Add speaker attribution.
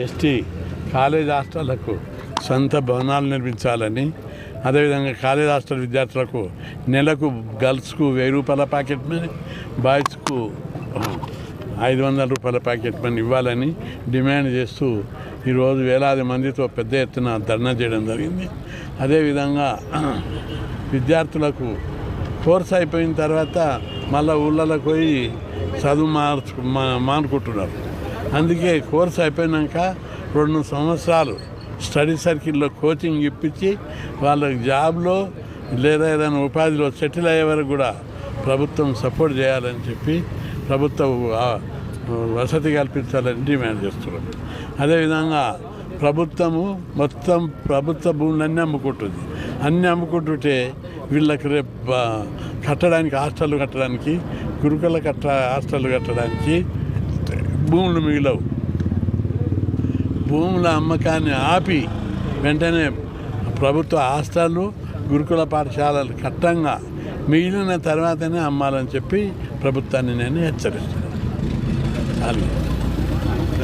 Speaker 1: ST college హాస్టళ్ళకు సొంత భవనాలు నిర్మించాలని అదేవిధంగా కాలేజ్ హాస్టల్ విద్యార్థులకు నెలకు గర్ల్స్కు వెయ్యి రూపాయల ప్యాకెట్ మనీ బాయ్స్కు ఐదు వందల రూపాయల ప్యాకెట్ మనీ ఇవ్వాలని డిమాండ్ చేస్తూ ఈరోజు వేలాది మందితో పెద్ద ఎత్తున ధర్నా చేయడం జరిగింది. అదేవిధంగా విద్యార్థులకు కోర్స్ అయిపోయిన తర్వాత మళ్ళీ ఊళ్ళలోకి పోయి చదువు మార్చు మా- మానుకుంటున్నారు. అందుకే కోర్స్ అయిపోయినాక రెండు సంవత్సరాలు స్టడీ సర్కిల్లో కోచింగ్ ఇప్పించి వాళ్ళకి జాబ్లో లేదా ఏదైనా ఉపాధిలో సెటిల్ అయ్యే వరకు కూడా ప్రభుత్వం సపోర్ట్ చేయాలని చెప్పి ప్రభుత్వం వసతి కల్పించాలని డిమాండ్ చేస్తున్నాం. అదేవిధంగా ప్రభుత్వము మొత్తం ప్రభుత్వ భూములన్నీ అమ్ముకుంటుంది. అన్నీ అమ్ముకుంటుంటే వీళ్ళకి రేపు కట్టడానికి హాస్టల్ కట్టడానికి గురుకుల కట్ట హాస్టల్ కట్టడానికి భూములు మిగిలవు. భూముల అమ్మకాన్ని ఆపి వెంటనే ప్రభుత్వ హాస్టళ్ళు గురుకుల పాఠశాలలు కట్టంగా మిగిలిన తర్వాతనే అమ్మాలని చెప్పి ప్రభుత్వాన్ని నేను హెచ్చరిస్తున్నాను. అది